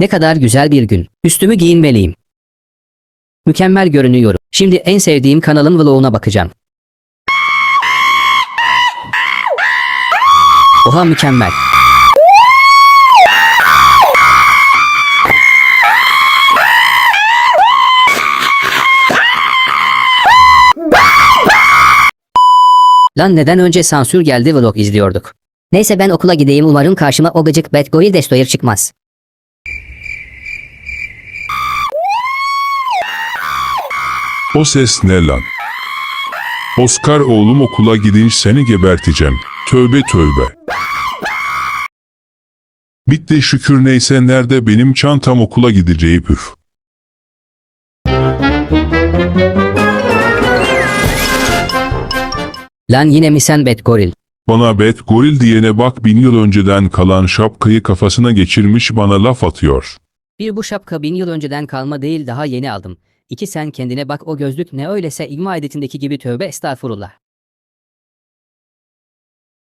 Ne kadar güzel bir gün. Üstümü giyinmeliyim. Mükemmel görünüyorum. Şimdi en sevdiğim kanalın vloguna bakacağım. Oha mükemmel. Lan neden önce sansür geldi vlog izliyorduk. Neyse ben okula gideyim umarım karşıma o gıcık Bad Goril Destroyer çıkmaz. O ses ne lan? Oscar oğlum okula gidince seni geberteceğim. Tövbe tövbe. Bitti şükür neyse nerede benim çantam okula gideceği püf. Lan yine mi sen Bad Goril? Bana bet goril diyene bak bin yıl önceden kalan şapkayı kafasına geçirmiş bana laf atıyor. Bir bu şapka bin yıl önceden kalma değil daha yeni aldım. İki sen kendine bak o gözlük ne öylese İgma editindeki gibi tövbe estağfurullah.